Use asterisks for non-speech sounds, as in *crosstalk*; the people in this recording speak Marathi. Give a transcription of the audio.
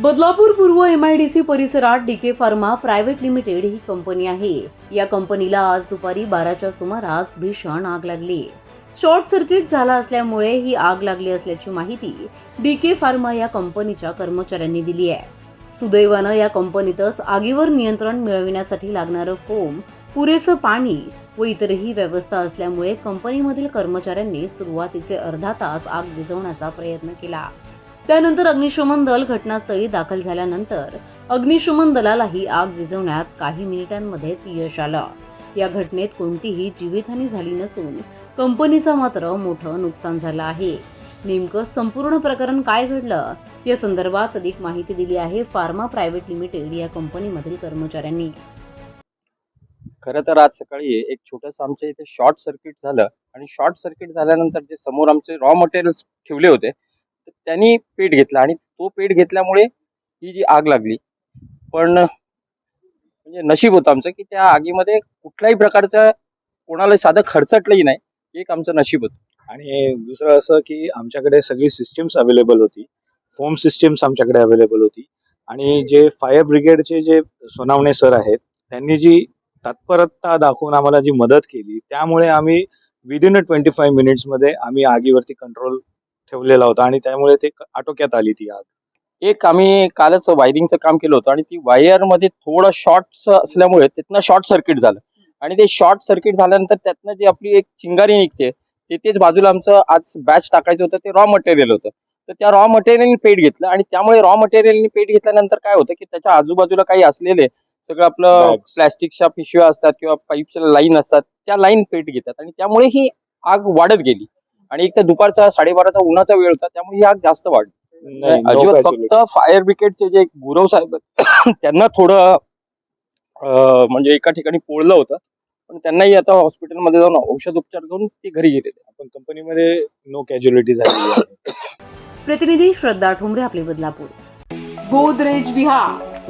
बदलापूर पूर्व एम आय डी सी परिसरात डीके फार्मा प्रायव्हेट लिमिटेड ही कंपनी आहे. या कंपनीला आज दुपारी बाराच्या सुमारास भीषण आग लागली. शॉर्ट सर्किट झाला असल्यामुळे ही आग लागली असल्याची माहिती डीके फार्मा या कंपनीच्या कर्मचाऱ्यांनी दिली आहे. सुदैवानं या कंपनीतच आगीवर नियंत्रण मिळविण्यासाठी लागणारं फोम पुरेसं पाणी व इतरही व्यवस्था असल्यामुळे कंपनीमधील कर्मचाऱ्यांनी सुरुवातीचे अर्धा तास आग विझवण्याचा प्रयत्न केला. त्यानंतर अग्निशमन दल घटनास्थळी दाखल झाल्यानंतर अग्निशमन दलालाही आग विझवण्यात काही मिनिटांमध्येच यश आलं. या घटनेत कोणतीही जीवितहानी झाली नसून कंपनीचं मात्र मोठं नुकसान झालं आहे. नेमकं संपूर्ण प्रकरण काय घडलं या संदर्भात अधिक माहिती दिली आहे फार्मा प्रायव्हेट लिमिटेड या कंपनीमधील कर्मचाऱ्यांनी. खरं तर आज सकाळी एक छोटंसं आमच्या इथे शॉर्ट सर्किट झालं आणि शॉर्ट सर्किट झाल्यानंतर जे समोर आमचे रॉ मटेरियल्स ठेवले होते त्यांनी पेट घेतला आणि तो पेट घेतल्यामुळे ही जी आग लागली. पण म्हणजे नशीब होतं आमचं की त्या आगीमध्ये कुठल्याही प्रकारचं कोणाला साधं खर्चटलंही नाही. एक आमचं नशीब होतं. आणि दुसरं असं की आमच्याकडे सगळी सिस्टीम्स अवेलेबल होती. फोम सिस्टीम्स आमच्याकडे अवेलेबल होती. आणि जे फायर ब्रिगेडचे जे सोनावणे सर आहेत त्यांनी जी तत्परता दाखवून आम्हाला जी मदत केली त्यामुळे आम्ही विदिन अ ट्वेंटी फाईव्ह मिनिट्समध्ये आम्ही आगीवरती कंट्रोल ठेवलेला होता आणि त्यामुळे ते आटोक्यात आली ती आग. एक आम्ही कालच वायरिंगचं काम केलं होतं आणि ती वायरमध्ये थोडं शॉर्ट असल्यामुळे तिथनं शॉर्ट सर्किट झालं. आणि ते शॉर्ट सर्किट झाल्यानंतर त्यातनं जी आपली एक चिंगारी निघते तिथेच बाजूला आमचं आज बॅच टाकायचं होतं ते रॉ मटेरियल होतं. तर त्या रॉ मटेरियलनी पेट घेतलं आणि त्यामुळे रॉ मटेरियलनी पेट घेतल्यानंतर काय होतं की त्याच्या आजूबाजूला काही असलेले सगळं आपलं. प्लॅस्टिकच्या पिशव्या असतात किंवा पाईपच्या लाईन असतात त्या लाईन पेट घेतात. आणि त्यामुळे ही आग वाढत गेली. आणि एक तर दुपारचा साडेबाराचा उन्हाचा वेळ होता त्यामुळे ही आग जास्त वाढली. अजिबात. फक्त फायर ब्रिगेडचे जे गुरव साहेब आहेत, *coughs* त्यांना थोडं म्हणजे एका ठिकाणी पोळलं होतं. पण त्यांनाही आता हॉस्पिटलमध्ये जाऊन औषध उपचार करून ते घरी गेलेले आपण कंपनीमध्ये नो कॅज्युअलिटी झालेली आहे. *coughs* प्रतिनिधी श्रद्धा ठोंबरे आपले बदलापूर. गोदरेज विहार.